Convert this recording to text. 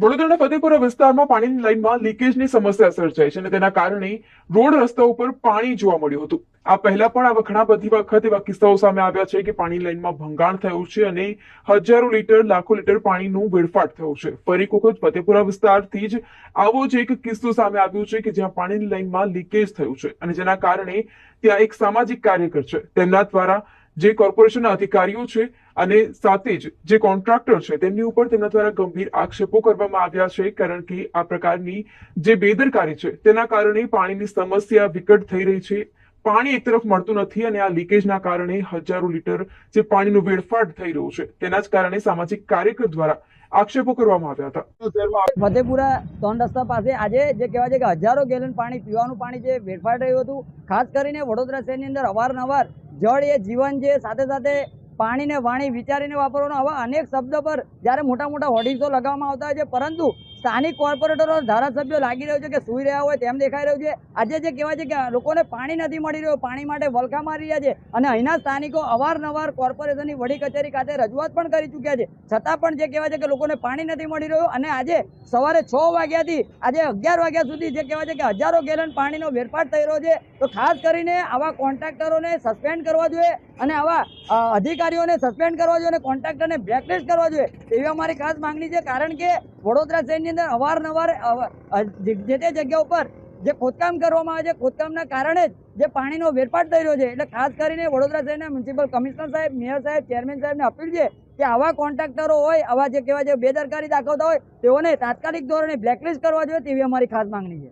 વડોદરાના ફતેપુરા વિસ્તારમાં પાણીની લાઇનમાં લીકેજની સમસ્યા સર્જાઈ છે અને તેના કારણે રોડ રસ્તા ઉપર પાણી જોવા મળ્યું હતું. આ પહેલા પણ આવા ઘણા બધી વખત એવા કિસ્સાઓ સામે આવ્યા છે કે પાણી લાઇનમાં ભંગાણ થયું છે અને હજારો લીટર, લાખો લીટર પાણીનું વેડફાટ થયું છે. ફરી વખત ફતેપુરા વિસ્તારથી જ આવો જ એક કિસ્સો સામે આવ્યો છે કે જ્યાં પાણીની લાઇનમાં લીકેજ થયું છે અને જેના કારણે ત્યાં એક સામાજિક કાર્યકર છે. તેમના દ્વારા જે કોર્પોરેશનના અધિકારીઓ છે અને સાથે જ જે કોન્ટ્રાક્ટર છે, તેમની ઉપર તેમના દ્વારા ગંભીર આક્ષેપો કરવામાં આવ્યા છે, કારણ કે આ પ્રકારની જે બેદરકારી છે, તેના કારણે પાણીની સમસ્યા વિકટ થઈ રહી છે. પાણી એક તરફ મળતું નથી અને આ લીકેજના કારણે હજારો લીટર જે પાણીનું વેડફાટ થઈ રહ્યું છે, તેના જ કારણે સામાજિક કાર્યકર દ્વારા આક્ષેપો કરવામાં આવ્યા હતા. ફતેપુરા ત્રણ રસ્તા પાસે આજે જે કહેવાય છે કે હજારો ગેલન પાણી, પીવાનું પાણી જે વેડફાટ રહ્યું હતું, ખાસ કરીને વડોદરા શહેરની અંદર અવારનવાર જળ એ જીવન છે સાથે સાથે પાણીને વાણી વિચારીને વાપરવાનો આવા અનેક શબ્દ પર જ્યારે મોટા મોટા હોર્ડિંગ્સો લગાવવામાં આવતા છે, પરંતુ સ્થાનિક કોર્પોરેટરો ધારાસભ્યો લાગી રહ્યો છે કે સૂઈ રહ્યા હોય તેમ દેખાઈ રહ્યું છે. આજે જે કહેવાય છે કે લોકોને પાણી નથી મળી રહ્યું, પાણી માટે વલખા મારી રહ્યા છે અને અહીંના સ્થાનિકો અવારનવાર કોર્પોરેશનની વડી કચેરી ખાતે રજૂઆત પણ કરી ચૂક્યા છે. છતાં પણ જે કહેવાય છે કે લોકોને પાણી નથી મળી રહ્યું અને આજે સવારે છ વાગ્યાથી, આજે અગિયાર વાગ્યા સુધી જે કહેવાય છે કે હજારો ગેલન પાણીનો વેરફાટ થઈ રહ્યો છે, તો ખાસ કરીને આવા કોન્ટ્રાક્ટરોને સસ્પેન્ડ કરવા જોઈએ. અને આવા અધિકારીઓને સસ્પેન્ડ કરવા જોઈએ અને કોન્ટ્રાક્ટરને બ્લેકલિસ્ટ કરવા જોઈએ, એવી અમારી ખાસ માંગણી છે. કારણ કે વડોદરા શહેરની અંદર અવારનવાર જે જે તે જગ્યા ઉપર જે ખોદકામ કરવામાં આવે છે, ખોદકામના કારણે જ જે પાણીનો વેરપાટ થઈ રહ્યો છે, એટલે ખાસ કરીને વડોદરા શહેરના મ્યુનિસિપલ કમિશનર સાહેબ, મેયર સાહેબ, ચેરમેન સાહેબને અપીલ છે કે આવા કોન્ટ્રાક્ટરો હોય, આવા જે કહેવાય છે, બેદરકારી દાખવતા હોય, તેઓને તાત્કાલિક ધોરણે બ્લેકલિસ્ટ કરવા જોઈએ, તેવી અમારી ખાસ માંગણી છે.